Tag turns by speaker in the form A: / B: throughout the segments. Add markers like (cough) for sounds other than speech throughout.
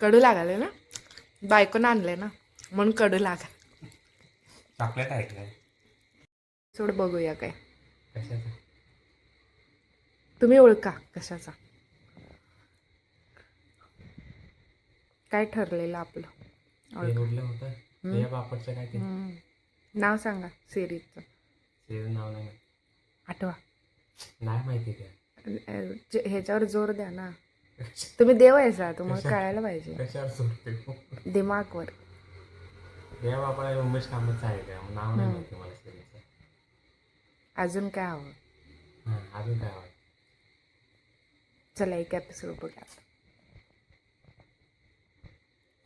A: कडू लागाले ना? बायकोनं आणले ना? म्हणून कडू लागा
B: चॉकलेट आहे काय
A: सोड बघूया काय.
B: कशाचं?
A: तुम्ही ओळखा कशाचा. काय ठरलेलं आपलं?
B: ते
A: ओळखा.
B: उरलं होतं. ते पापडचं काय ते?
A: हम्म. नाव सांगा सिरीजचं.
B: ते नाव नाही. माहिती.
A: आठवा.
B: नाही माहिती ते.
A: अ, जे- ह्याच्यावर जोर द्या ना. तुम्ही देव आहेसा तुम्हाला
B: कशा-
A: कळायला पाहिजे.
B: कशावर सोडते
A: दिमागवर.
B: या बापाला उमेश कामच आहे का? नाव नाही. माहिती मला
A: अजून काय हवं?
B: हां अजून काय आवड
A: चला एक एपिसोड बघा.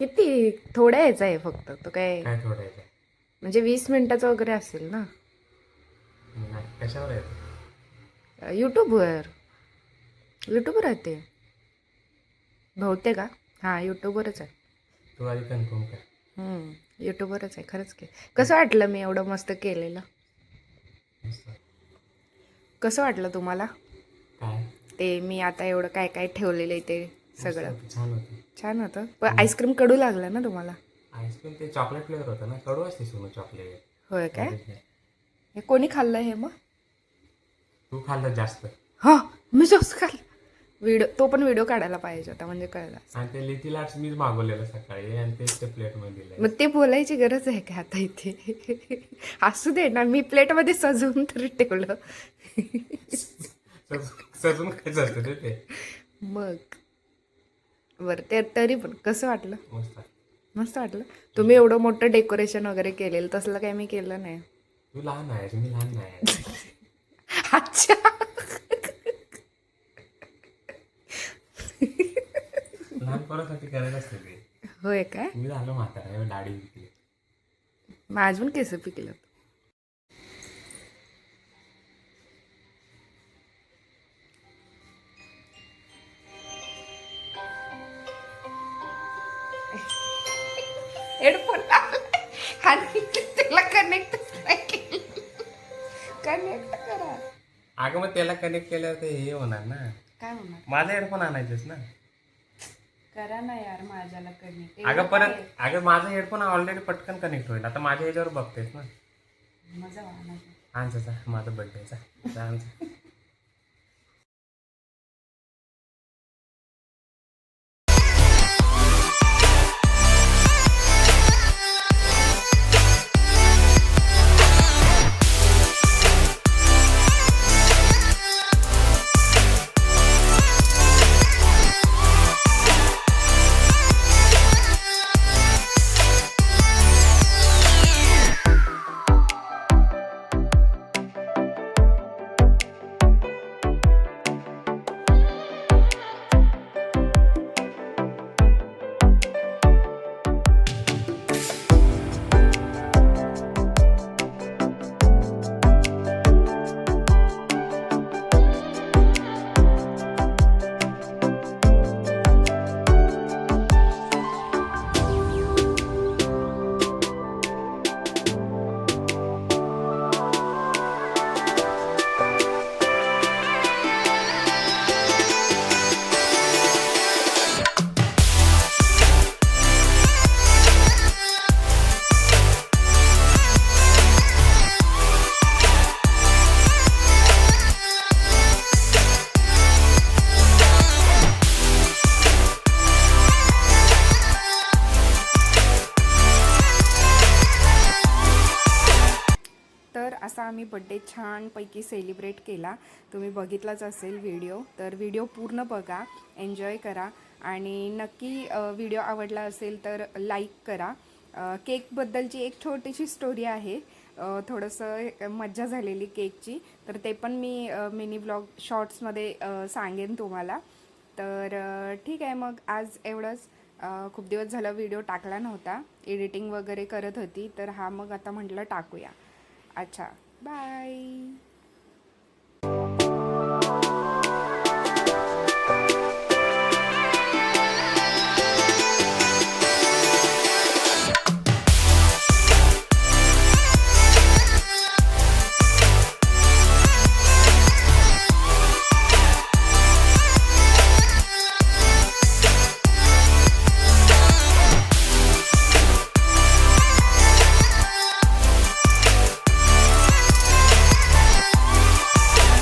A: किती थोडा यायचा आहे फक्त तो काय?
B: काय थोडं आहे
A: म्हणजे वीस मिनिटाचा वगैरे असेल ना?
B: कशावर आहे
A: यूट्यूबवर यूट्यूबवर आहे ते. बहुतेक का हां यूट्यूबवरच आहे.
B: तू आधी कन्फर्म कर.
A: हम्म, यूट्यूबवरच आहे खरंच की. कसं वाटलं मी एवढं मस्त केलेलं?
B: मस्त.
A: कसं वाटलं तुम्हाला?
B: काय?
A: ते मी आता एवढं काय काय ठेवलेलं आहे ते सगळं
B: मस्त होतं, छान होतं.
A: छान होतं. पण आईस्क्रीम कडू लागला ना तुम्हाला?
B: आईस्क्रीम ते चॉकलेट फ्लेवर होतं ना? कडू असते सोनं चॉकलेट
A: होय काय? हे कोणी खाल्लं हे मग?
B: तू खाल्लं जास्त.
A: हां मी जास्त खाल्लं. व्हिडिओ तो पण व्हिडिओ काढायला पाहिजे होता म्हणजे कळला.
B: आणि ते लिटिल आर्ट्स मीच मागवलेलं सकाळी आणि तेच ते प्लेटमध्ये दिलं
A: मग ते बोलायची गरज आहे का आता इथे? असू दे ना मी प्लेटमध्ये सजवून तरी ठेवलं.
B: सजून ते?
A: मग बरं ते तरी पण कसं वाटलं?
B: मस्त
A: मस्त वाटलं. तुम्ही एवढं मोठं डेकोरेशन वगैरे केलेलं तसलं काही मी केलं नाही.
B: तू लहान आहेस मी लहान नाही आहे. (laughs)
A: अच्छा.
B: लहान पोरासाठी करायला असते ते.
A: होय काय
B: मी झालो म्हातारा दाढी विकली
A: मग अजून केस पिकलं. हेडफोन आणि त्याला कनेक्ट कनेक्ट करा.
B: अगं मग त्याला कनेक्ट केल्यावर ते हे होणार ना.
A: काय म्हणणार
B: माझा हेडफोन आणायचंच ना.
A: करा ना यार माझ्याला कनेक्ट
B: अगं परत अगं माझा हेडफोन ऑलरेडी पटकन कनेक्ट होईल. आता माझ्या ह्याच्यावर बघतेस ना.
A: मजा वाढणार.
B: आमचा जा माझा बर्थडेचा
A: आम्ही बड्डे छानपैकी सेलिब्रेट केला. तुम्ही बघितलाच असेल व्हिडिओ तर व्हिडिओ पूर्ण बघा एन्जॉय करा आणि नक्की व्हिडिओ आवडला असेल तर लाईक करा. केकबद्दलची एक छोटीशी स्टोरी आहे. थोडंसं मज्जा झालेली केकची तर ते पण मी मिनी ब्लॉग शॉर्ट्समध्ये सांगेन तुम्हाला. तर ठीक आहे मग. आज एवढंच. खूप दिवस झालं व्हिडिओ टाकला नव्हता. एडिटिंग वगैरे करत होती. तर हा मग आता म्हटलं टाकूया. अच्छा. Bye.